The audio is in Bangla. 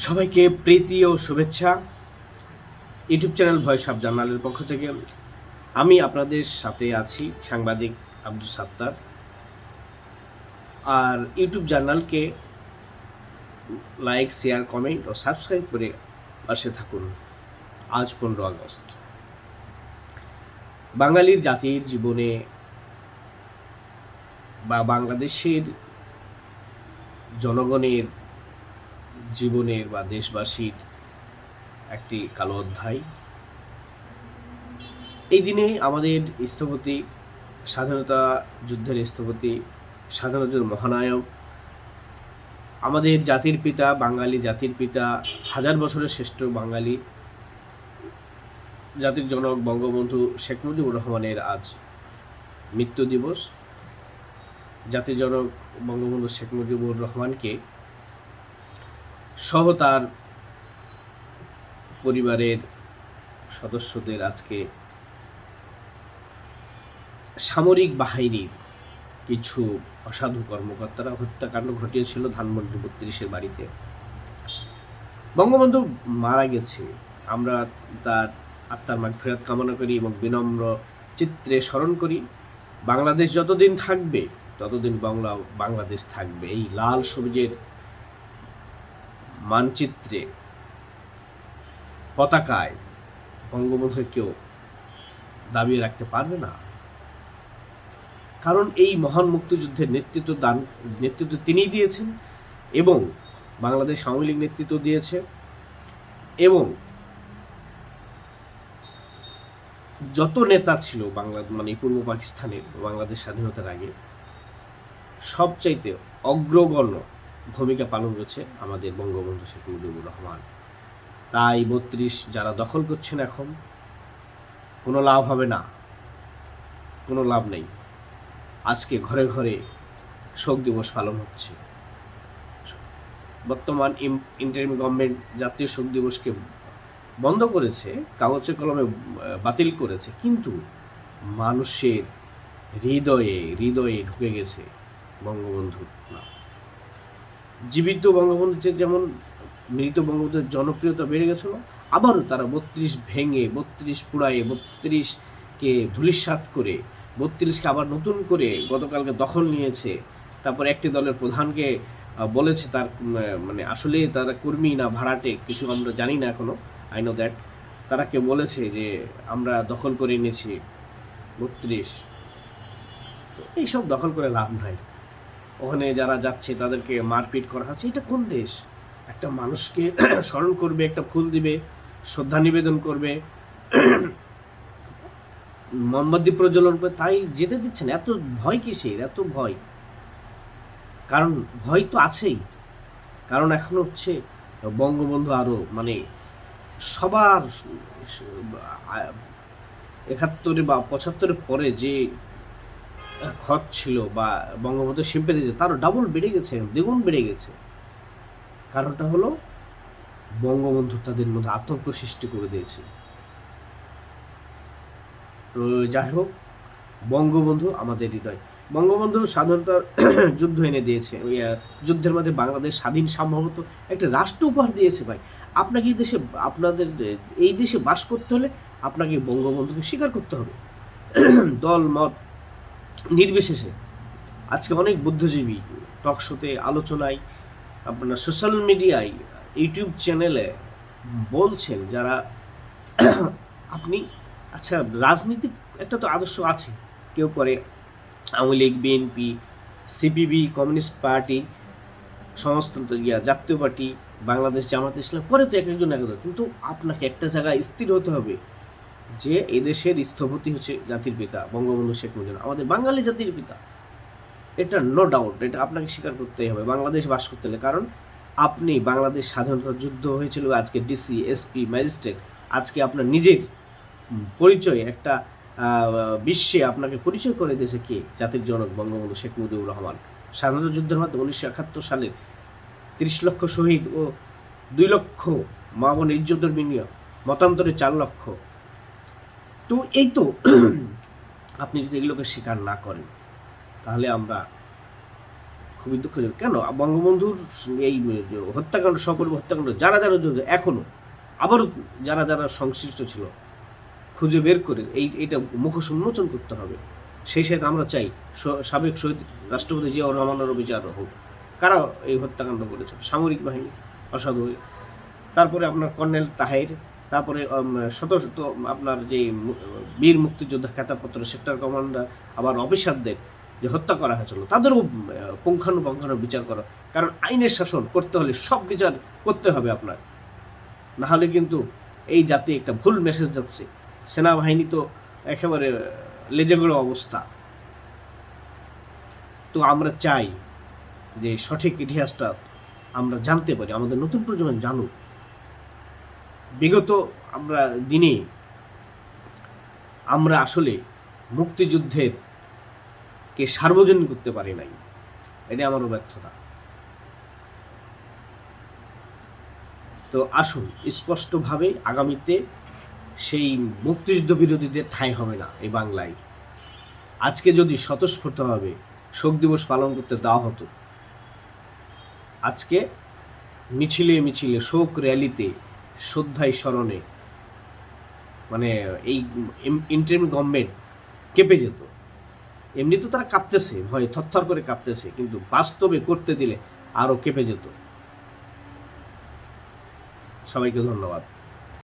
সবাইকে প্রীতি ও শুভেচ্ছা। ইউটিউব চ্যানেল ভয়েস অফ জার্নালের পক্ষ থেকে। আমি আপনাদের সাথে আছি সাংবাদিক আব্দুল সাত্তার। আর ইউটিউব জার্নালকে লাইক, শেয়ার, কমেন্ট ও সাবস্ক্রাইব করে পাশে থাকুন। আজ পনেরো আগস্ট। বাঙালির জাতির জীবনে বা বাংলাদেশের জনগণের জীবনের বা দেশবাসীর একটি কালো অধ্যায়। এই দিনে আমাদের স্থপতি, স্বাধীনতা যুদ্ধের স্থপতি স্বাধীনতার মহানায়ক, আমাদের জাতির পিতা, বাঙালি জাতির পিতা, হাজার বছরের শ্রেষ্ঠ বাঙালি জাতির জনক বঙ্গবন্ধু শেখ মুজিবুর রহমানের আজ মৃত্যু দিবস। জাতির জনক বঙ্গবন্ধু শেখ মুজিবুর রহমানকে সহ তার পরিবারের সদস্যদের আজকে সামরিক বাহিনীর কিছু অসাধু কর্মকর্তারা হত্যাকাণ্ড ঘটিয়েছিল ধানমন্ডি বত্রিশের বাড়িতে। বঙ্গবন্ধু মারা গেছে। আমরা তার আত্মার মাগ ফেরত কামনা করি এবং বিনম্র চিত্রে স্মরণ করি, বাংলাদেশ যতদিন থাকবে, ততদিন বাংলা বাংলাদেশ থাকবে। এই লাল সবুজের মানচিত্রে পতাকায় বঙ্গবন্ধু কেউ দাবিয়ে রাখতে পারবে না। কারণ এই মহান মুক্তিযুদ্ধের নেতৃত্ব দান, নেতৃত্ব তিনিই দিয়েছেন এবং বাংলাদেশ আওয়ামী লীগ নেতৃত্ব দিয়েছে এবং যত নেতা ছিল বাংলা মানে পূর্ব পাকিস্তানের বাংলাদেশ স্বাধীনতার আগে, সবচাইতে অগ্রগণ্য ভূমিকা পালন করেছে আমাদের বঙ্গবন্ধু শেখ মুজিবুর রহমান। তাই বত্রিশ যারা দখল করছেন এখন, কোনো লাভ হবে না। কোনো লাভ নেই। আজকে ঘরে ঘরে শোক দিবস পালন হচ্ছে। বর্তমান ইন্টারিম গভর্নমেন্ট জাতীয় শোক দিবসকে বন্ধ করেছে, কাগজে কলমে বাতিল করেছে, কিন্তু মানুষের হৃদয়ে হৃদয়ে ঢুকে গেছে বঙ্গবন্ধুর নাম জীবিত বঙ্গবন্ধু যেমন মৃত বঙ্গবন্ধুর জনপ্রিয়তা বেড়ে গেছিল, আবারও তারা বত্রিশ ভেঙে, বত্রিশ পুড়ায়ে বত্রিশকে ধুলিস্বাত করে বত্রিশকে আবার নতুন করে গতকালকে দখল নিয়েছে। তারপর একটি দলের প্রধানকে বলেছে তার মানে আসলে তারা কর্মী না ভাড়াটে, কিছু আমরা জানি না এখনও আই নো দ্যাট তারা কেউ বলেছে যে আমরা দখল করে নিয়েছি বত্রিশ। তো এইসব দখল করে লাভ নাই। ওখানে যারা যাচ্ছে, তাদেরকে মারপিট করা হচ্ছে। এটা কোন দেশ? একটা মানুষকে স্মরণ করবে, একটা ফুল দিবে, শ্রদ্ধা নিবেদন করবে, মোমবাতি প্রজ্বলন করে তাই যেতে দিচ্ছেন এত ভয় কিসের? এত ভয়। কারণ ভয় তো আছেই। কারণ এখন হচ্ছে বঙ্গবন্ধু আরও মানে সবার একাত্তরে বা পঁচাত্তরের পরে যে খত ছিল বা বঙ্গবন্ধু শিল্পে দিয়েছে তারও ডাবল বেড়ে গেছে, দ্বিগুণ বেড়ে গেছে। কারণটা হলো, বঙ্গবন্ধু তাদের মধ্যে আতঙ্ক সৃষ্টি করে দিয়েছে। তো যাই হোক, বঙ্গবন্ধু আমাদের হৃদয়। বঙ্গবন্ধু স্বাধীনতার যুদ্ধ এনে দিয়েছে। যুদ্ধের মধ্যে বাংলাদেশ স্বাধীন সম্ভবত একটা রাষ্ট্র উপহার দিয়েছে ভাই। আপনাকে এই দেশে, আপনাদের, এই দেশে বাস করতে হলে আপনাকে বঙ্গবন্ধুকে স্বীকার করতে হবে। দল, মত নির্বিশেষে আজকে অনেক বুদ্ধিজীবী টক শোতে আলোচনায় আপনার সোশ্যাল মিডিয়ায় ইউটিউব চ্যানেলে বলছেন যারা আপনি আচ্ছা রাজনীতিক একটা তো আদর্শ আছে। কেউ করে Awami League BNP CPB communist party সমাজতন্ত্র ইয়া জাতীয় পার্টি বাংলাদেশ জামাত ইসলাম করে তো এক একজন এক একজন। কিন্তু আপনাকে একটা জায়গায় স্থির হতে হবে। যে এদেশের স্থপতি হচ্ছে জাতির পিতা বঙ্গবন্ধু শেখ মুজিবুর আমাদের বাঙালি জাতির পিতা। এটা নো ডাউট এটা আপনাকে স্বীকার করতেই হবে। বাংলাদেশ বাস করতে হলে, কারণ আপনি বাংলাদেশ স্বাধীনতা যুদ্ধ হয়েছিল, আজকে ডিসি এসপি ম্যাজিস্ট্রেট আজকে আপনার নিজের পরিচয়, একটা বিশ্বে আপনাকে পরিচয় করে দিয়েছে কে? জাতির জনক বঙ্গবন্ধু শেখ মুজিবুর রহমান। স্বাধীনতা যুদ্ধের মাধ্যমে উনিশশো একাত্তর সালের তিরিশ লক্ষ শহীদ ও দুই লক্ষ মা বোন ইজ্জতের বিনিয়োগ মতান্তরে চার লক্ষ তো এই তো, আপনি যদি এগুলোকে স্বীকার না করেন, তাহলে আমরা খুবই দুঃখজনক কেন? বঙ্গবন্ধুর এই হত্যাকাণ্ড সকর্ম হত্যাকাণ্ড, যারা যারা জড়িত এখনও আবারও যারা যারা সংশ্লিষ্ট ছিল, খুঁজে বের করে এই এটা মুখোশ উন্মোচন করতে হবে। সেই সাথে আমরা চাই সাবেক শহীদ রাষ্ট্রপতি জিয়াউর রহমানেরও বিচার হোক। কারা এই হত্যাকাণ্ড করেছে? সামরিক বাহিনী, অসাধু। তারপরে আপনার কর্নেল তাহের তারপরে শত শত আপনার যে বীর মুক্তিযোদ্ধা খেতাবপত্র সেক্টর কমান্ডার আবার অফিসারদের যে হত্যা করা হয়েছিল, তাদেরও পুঙ্খানুপুঙ্খানু বিচার করা। কারণ আইনের শাসন করতে হলে সব বিচার করতে হবে আপনার। না হলে কিন্তু এই জাতি একটা ভুল মেসেজ যাচ্ছে। সেনাবাহিনী তো একেবারে লেজেগড়ে অবস্থা। তো আমরা চাই যে সঠিক ইতিহাসটা আমরা জানতে পারি, আমাদের নতুন প্রজন্ম জানুক। বিগত আমরা দিনে আমরা আসলে মুক্তিযুদ্ধের কে সার্বজনীন করতে পারি নাই এটা আমারও ব্যর্থতা। তো আসুন, স্পষ্টভাবে আগামীতে সেই মুক্তিযুদ্ধ বিরোধীদের ঠাঁই হবে না এই বাংলায়। আজকে যদি স্বতঃস্ফূর্তভাবে শোক দিবস পালন করতে দেওয়া হতো, আজকে মিছিলে মিছিলে শোক র্যালিতে শ্রদ্ধায় স্মরণে। মানে এই ইন্টারিম গভর্নমেন্ট কেঁপে যেত। এমনি তো তারা কাঁপতেছে, ভয়ে থরথর করে কাঁপতেছে, কিন্তু বাস্তবে করতে দিলে আরও কেঁপে যেত। সবাইকে ধন্যবাদ।